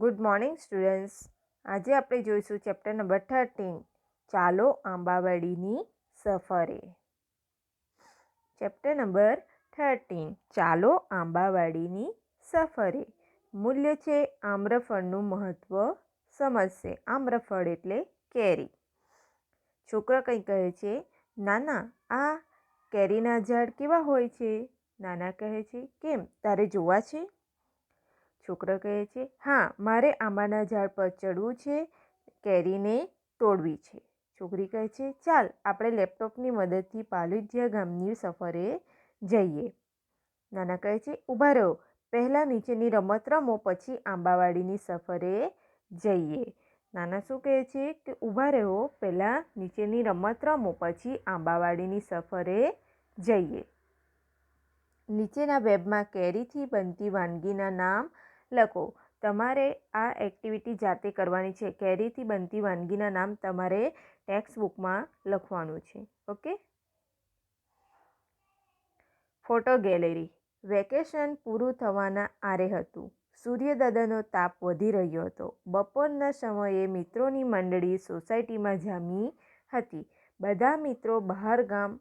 Good morning students આજે આપણે જોઈશું ચેપ્ટર નંબર થર્ટીન ચાલો આંબાવાડીની સફરે. ચેપ્ટર નંબર થર્ટીન ચાલો આંબાવાડીની સફરે. મૂલ્ય છે આમ્રફળનું મહત્ત્વ સમજશે. આમ્રફળ એટલે કેરી. છોકરો કંઈ કહે છે, નાના, આ કેરીના ઝાડ કેવા હોય છે? નાના કહે છે, કેમ? તારે જોવા છે? છોકરો કહે છે, હા, મારે આંબાના ઝાડ પર ચડવું છે, કેરીને તોડવી છે. છોકરી કહે છે, ચાલ, આપણે લેપટોપની મદદથી પાલુજિયા ગામની સફરે જઈએ. નાના કહે છે ઊભા રહો, પહેલાં નીચેની રમત રમો, પછી આંબાવાડીની સફરે જઈએ. નાના શું કહે છે, કે ઊભા રહો, પહેલાં નીચેની રમત રમો, પછી આંબાવાડીની સફરે જઈએ. નીચેના વેબમાં કેરીથી બનતી વાનગીના નામ લખો, તમારે આ એક્ટિવિટી જાતે કરવાની છે. કેરીથી બનતી વાનગીના નામ તમારે ટેક્સ્ટ બુકમાં લખવાનું છે. ઓકે? Photo gallery. વેકેશન પૂરું થવાના આરે હતું. સૂર્યદાદાનો તાપ વધી રહ્યો હતો. બપોરના સમયે મિત્રોની મંડળી સોસાયટીમાં જામી હતી. બધા મિત્રો બહાર ગામ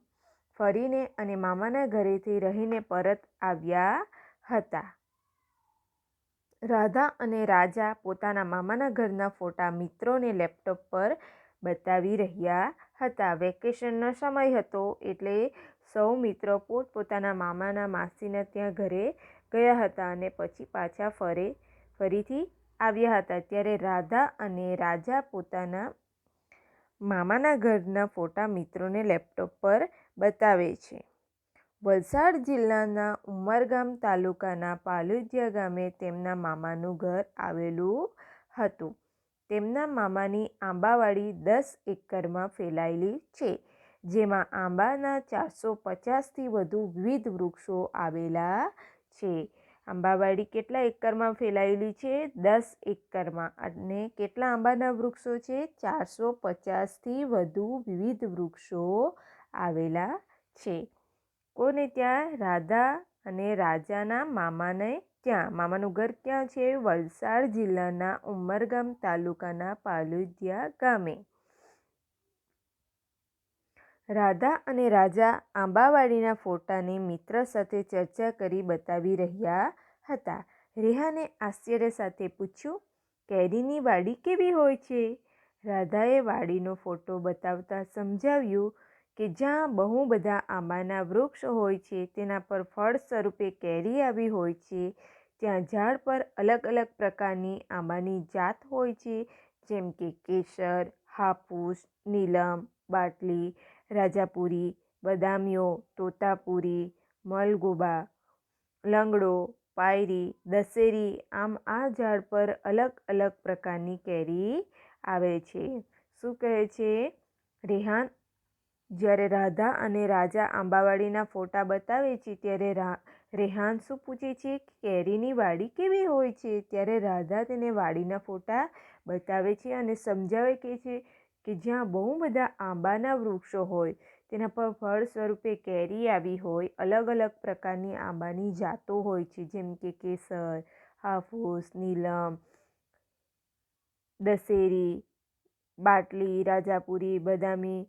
ફરીને અને મામાના ઘરેથી રહીને પરત આવ્યા હતા. રાધા અને રાજા પોતાના મામાના ઘરના ફોટા મિત્રોને લેપટોપ પર બતાવી રહ્યા હતા. વેકેશનનો સમય હતો એટલે સૌ મિત્રો પોતપોતાના મામાના માસીના ત્યાં ઘરે ગયા હતા અને પછી પાછા ફરે, ફરીથી આવ્યા હતા. ત્યારે રાધા અને રાજા પોતાના મામાના ઘરના ફોટા મિત્રોને લેપટોપ પર બતાવે છે. વલસાડ જિલ્લાના ઉમરગામ તાલુકાના પાલુજિયા ગામે તેમના મામાનું ઘર આવેલું હતું. તેમના મામાની આંબાવાડી દસ એકરમાં ફેલાયેલી છે, જેમાં આંબાના ચારસો પચાસથી વધુ વિવિધ વૃક્ષો આવેલા છે. આંબાવાડી કેટલા એકરમાં ફેલાયેલી છે? દસ એકરમાં. અને કેટલા આંબાના વૃક્ષો છે? ચારસો પચાસથી વધુ વિવિધ વૃક્ષો આવેલા છે. કોને ત્યાં? રાધા અને રાજાના મામાને ત્યાં. મામાનું ઘર ક્યાં છે? વલસાડ જિલ્લાના ઉમરગામ તાલુકાના પાલુદિયા ગામે. રાધા અને રાજા આંબાવાડીના ફોટાને મિત્ર સાથે ચર્ચા કરી બતાવી રહ્યા હતા. રેહાને આશ્ચર્ય સાથે પૂછ્યું, કેરીની વાડી કેવી હોય છે? રાધાએ વાડીનો ફોટો બતાવતા સમજાવ્યું કે જ્યાં બહુ બધા આંબાના વૃક્ષ હોય છે, તેના પર ફળ સ્વરૂપે કેરી આવી હોય છે, ત્યાં ઝાડ પર અલગ અલગ પ્રકારની આંબાની જાત હોય છે, જેમ કે કેસર, હાપૂસ, નીલમ, બાટલી, રાજાપુરી, બદામીઓ, તોતાપુરી, મલગોબા, લંગડો, પાયરી, દશેરી, આમ આ ઝાડ પર અલગ અલગ પ્રકારની કેરી આવે છે. શું કહે છે? રેહાન જ્યારે રાધા અને રાજા આંબાવાડીના ફોટા બતાવે છે, ત્યારે રેહાન શું પૂછે છે કે કેરીની વાડી કેવી હોય છે? ત્યારે રાધા તેને વાડીના ફોટા બતાવે છે અને સમજાવે કે છે કે જ્યાં બહુ બધા આંબાના વૃક્ષો હોય, તેના પર ફળ સ્વરૂપે કેરી આવી હોય અલગ અલગ પ્રકારની આંબાની જાતો હોય છે, જેમ કે કેસર, હાફૂસ, નીલમ, દશેરી, બાટલી, રાજાપુરી, બદામી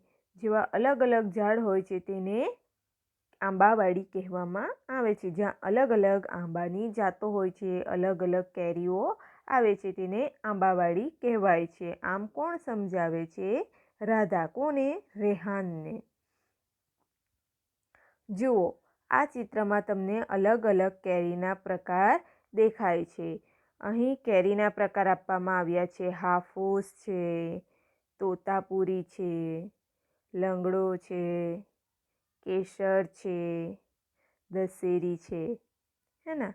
જેવા અલગ અલગ ઝાડ હોય છે તેને આંબાવાડી કહેવામાં આવે છે. જ્યાં અલગ અલગ આંબાની જાતો હોય છે, અલગ અલગ કેરીઓ આવે છે તેને આંબાવાડી કહેવાય છે. આમ કોણ સમજાવે છે? રાધા કોને? રેહાનને. જુઓ, આ ચિત્રમાં તમને અલગ અલગ કેરીના પ્રકાર દેખાય છે. અહીં કેરીના પ્રકાર આપવામાં આવ્યા છે. હાફૂસ છે, તોતાપુરી છે લંગડો છે, કેસર છે, દશેરી છે, હે ને?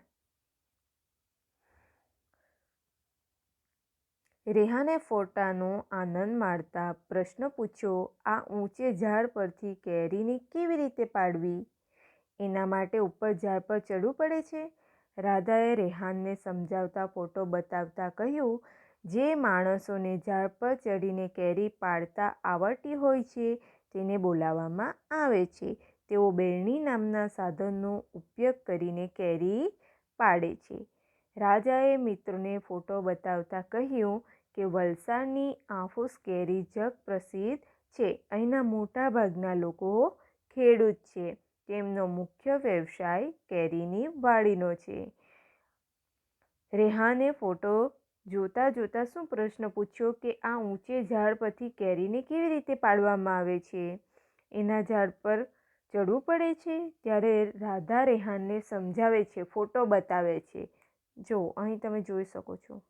રેહાને ફોટાનો આનંદ માણતા પ્રશ્ન પૂછ્યો, આ ઊંચે ઝાડ પરથી કેરીને કેવી રીતે પાડવી? એના માટે ઉપર ઝાડ પર ચડવું પડે છે? રાધાએ રેહાનને સમજાવતા ફોટો બતાવતા કહ્યું જે માણસોને ઝાડ પર ચડીને કેરી પાડતા આવડતી હોય છે, તેને બોલાવવામાં આવે છે. તેઓ બેરણી નામના સાધનનો ઉપયોગ કરીને કેરી પાડે છે. રાજાએ મિત્રોને ફોટો બતાવતા કહ્યું કે, વલસાડની આફૂસ કેરી જગ પ્રસિદ્ધ છે. અહીંના મોટા ભાગના લોકો ખેડૂત છે. તેમનો મુખ્ય વ્યવસાય કેરીની વાડીનો છે. રેહાને ફોટો જોતા જોતા શું પ્રશ્ન પૂછ્યો કે આ ઊંચે ઝાડ પરથી કેરીને કેવી રીતે પાડવામાં આવે છે? એના ઝાડ પર ચડવું પડે છે ત્યારે રાધા રેહાનને સમજાવે છે, ફોટો બતાવે છે. જો, અહીં તમે જોઈ શકો છો.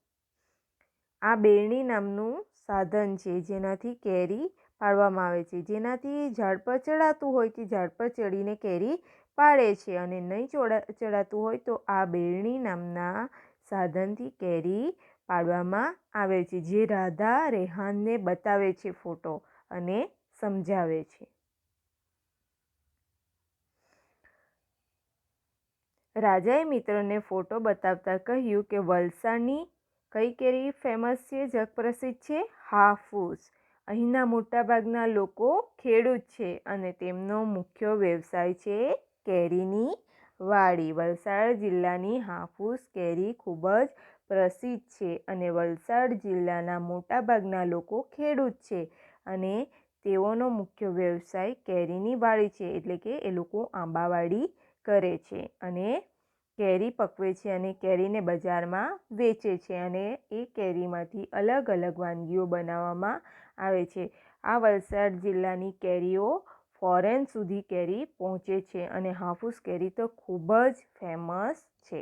આ બેરણી નામનું સાધન છે જેનાથી કેરી પાડવામાં આવે છે. જેનાથી ઝાડ પર ચડાતું હોય તે ઝાડ પર ચડીને કેરી પાડે છે અને નહીં ચડાતું હોય તો આ બેરણી નામના સાધનથી કેરી પાડવામાં આવે છે. જે રાધા રેહાનને બતાવે છે ફોટો અને સમજાવે છે. રાજાએ મિત્રોને ફોટો બતાવતા કહ્યું કે, વલસાડની કઈ કેરી ફેમસ છે? જગપ્રસિદ્ધ છે? હાફૂસ અહીંના મોટાભાગના લોકો ખેડૂત છે અને તેમનો મુખ્ય વ્યવસાય છે કેરીની વાડી. વલસાડ જિલ્લાની હાફૂસ કેરી ખૂબ જ પ્રસિદ્ધ છે અને વલસાડ જિલ્લાના મોટાભાગના લોકો ખેડૂત છે અને તેઓનો મુખ્ય વ્યવસાય કેરીની વાડી છે એટલે કે એ લોકો આંબાવાડી કરે છે અને કેરી પકવે છે અને કેરીને બજારમાં વેચે છે અને એ કેરીમાંથી અલગ અલગ વાનગીઓ બનાવવામાં આવે છે. આ વલસાડ જિલ્લાની કેરીઓ ફોરેન સુધી કેરી પહોંચે છે અને હાફૂસ કેરી તો ખૂબ જ ફેમસ છે.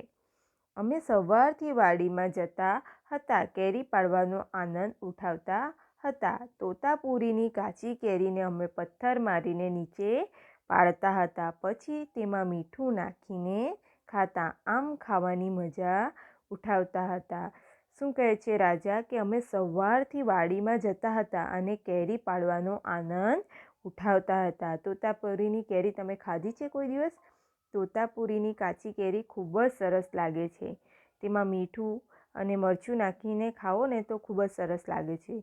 અમે સવારથી વાડીમાં જતા હતા, કેરી પાડવાનો આનંદ ઉઠાવતા હતા. તોતાપુરીની કાચી કેરીને અમે પથ્થર મારીને નીચે પાડતા હતા. પછી તેમાં મીઠું નાખીને ખાતા. આમ ખાવાની મજા ઉઠાવતા હતા. શું કહે છે રાજા કે અમે સવારથી વાડીમાં જતા હતા અને કેરી પાડવાનો આનંદ ઉઠાવતા હતા? તોતાપુરીની કેરી તમે ખાધી છે કોઈ દિવસ? તોતાપુરીની કાચી કેરી ખૂબ જ સરસ લાગે છે. તેમાં મીઠું અને મરચું નાખીને ખાઓ ને તો ખૂબ જ સરસ લાગે છે.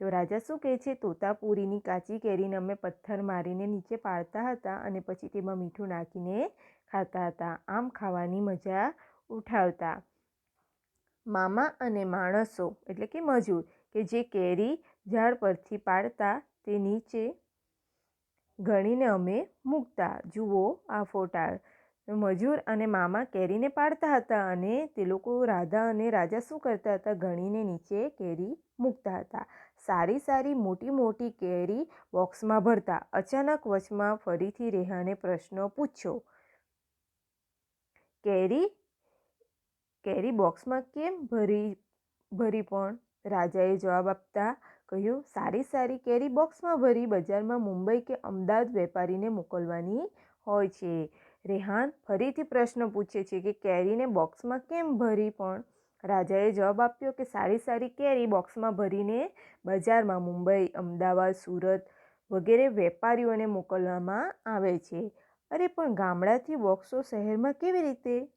તો રાજા શું કહે છે? તોતાપુરીની કાચી કેરીને અમે પથ્થર મારીને નીચે પાડતા હતા અને પછી તેમાં મીઠું નાખીને ખાતા હતા. આમ ખાવાની મજા ઉઠાવતા. મામા અને માણસો એટલે કે મજૂર કે જે કેરી ઝાડ પરથી પાડતા તે નીચે ગણીને અમે મૂકતા. જુઓ આ ફોટા મજૂર અને મામા કેરીને પાડતા હતા અને તે લોકો રાધા અને રાજા શું કરતા હતા? ગણીને નીચે કેરી મૂકતા હતા. સારી સારી મોટી મોટી કેરી બોક્સમાં ભરતા. અચાનક વચમાં ફરીથી રેહાને પ્રશ્ન પૂછ્યો, કેરી કેરી બોક્સમાં કેમ ભરી ભરી પણ? રાજાએ જવાબ આપતા કહ્યું, સારી સારી કેરી બોક્સમાં ભરી બજારમાં મુંબઈ કે અમદાવાદ વેપારીને મોકલવાની હોય છે. રેહાન ફરીથી પ્રશ્ન પૂછે છે કે કેરીને બોક્સમાં કેમ ભરી પણ? રાજાએ જવાબ આપ્યો કે સારી સારી કેરી બોક્સમાં ભરીને બજારમાં મુંબઈ, અમદાવાદ, સુરત વગેરે વેપારીઓને મોકલવામાં આવે છે. અરે, પણ ગામડાથી બોક્સો શહેરમાં કેવી રીતે?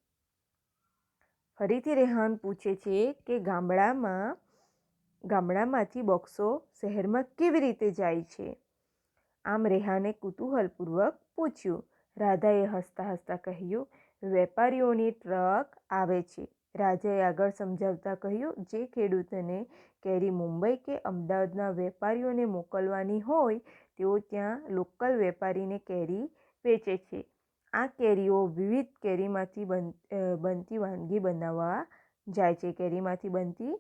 ફરીથી રેહાન પૂછે છે કે ગામડામાં, ગામડામાંથી બોક્સો શહેરમાં કેવી રીતે જાય છે? આમ રેહાને કુતૂહલપૂર્વક પૂછ્યું. રાધાએ હસતા હસતા કહ્યું, વેપારીઓની ટ્રક આવે છે. રાજાએ આગળ સમજાવતા કહ્યું, જે ખેડૂતોને કેરી મુંબઈ કે અમદાવાદના વેપારીઓને મોકલવાની હોય, તેઓ ત્યાં લોકલ વેપારીને કેરી વેચે છે. આ કેરીઓ વિવિધ કેરીમાંથી બનતી વાનગી બનાવવા જાય છે. કેરીમાંથી બનતી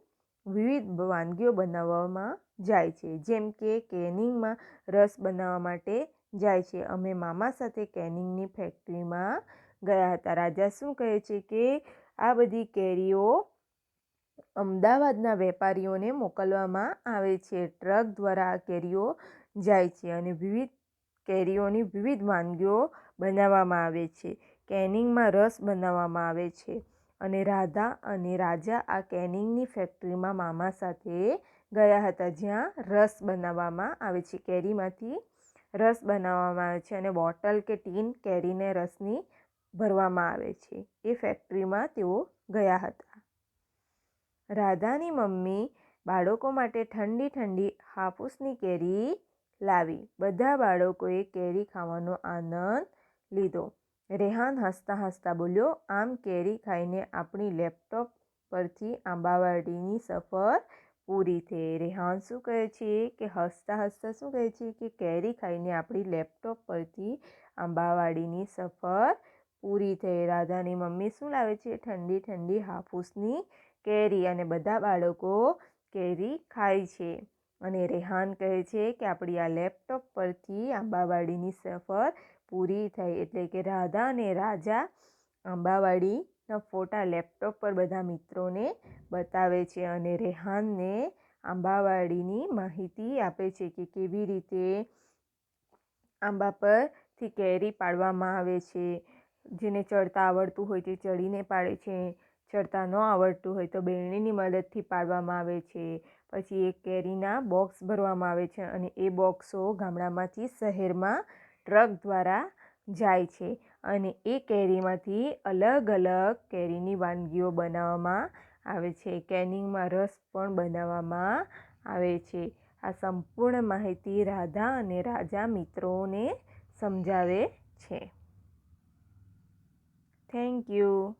વિવિધ વાનગીઓ બનાવવામાં જાય છે. જેમ કે કેનિંગમાં રસ બનાવવા માટે જાય છે. અમે મામા સાથે કેનિંગની ફેક્ટરીમાં ગયા હતા. રાજા શું કહે છે કે આ બધી કેરીઓ અમદાવાદના વેપારીઓને મોકલવામાં આવે છે. ટ્રક દ્વારા આ કેરીઓ જાય છે અને વિવિધ કેરીઓની વિવિધ વાનગીઓ બનાવવામાં આવે છે. કેનિંગમાં રસ બનાવવામાં આવે છે અને રાધા અને રાજા આ કેનિંગની ફેક્ટરીમાં મામા સાથે ગયા હતા. જ્યાં રસ બનાવવામાં આવે છે. કેરીમાંથી રસ બનાવવામાં આવે છે અને બોટલ કે ટીન કેરીને રસની ભરવામાં આવે છે. એ ફેક્ટરીમાં તેઓ ગયા હતા. રાધાની મમ્મી બાળકો માટે ઠંડી ઠંડી હાફૂસની કેરી લાવી. બધા બાળકોએ કેરી ખાવાનો આનંદ લીધો. રેહાન હસતા હસતા બોલ્યો, આમ કેરી ખાઈને આપણી લેપટોપ પરથી આંબાવાડીની સફર પૂરી થઈ રેહાન શું કહે છે કે હસતા હસતા શું કહે છે કે કેરી ખાઈને આપણી લેપટોપ પરથી આંબાવાડીની સફર પૂરી થઈ. રાધાની મમ્મી શું લાવે છે? ઠંડી ઠંડી હાફૂસની કેરી અને બધા બાળકો કેરી ખાય છે. અને રેહાન કહે છે કે આપણી આ લેપટોપ પરથી આંબાવાડીની સફર પૂરી થઈ. એટલે કે રાધા અને રાજા આંબાવાડીના ફોટા લેપટોપ પર બધા મિત્રોને બતાવે છે અને રેહાનને આંબાવાડીની માહિતી આપે છે કે કેવી રીતે આંબા પરથી કેરી પાડવામાં આવે છે. જેને ચડતા આવડતું હોય તે ચડીને પાડે છે ચડતા ન આવડતું હોય તો બેરણીની મદદથી પાડવામાં આવે છે. પછી એક કેરીના બોક્સ ભરવામાં આવે છે અને એ બોક્સો ગામડામાંથી શહેરમાં ટ્રક દ્વારા જાય છે અને એ કેરીમાંથી અલગ અલગ કેરીની વાનગીઓ બનાવવામાં આવે છે. કેનિંગમાં રસ પણ બનાવવામાં આવે છે. આ સંપૂર્ણ માહિતી રાધા અને રાજા મિત્રોને સમજાવે છે. Thank you.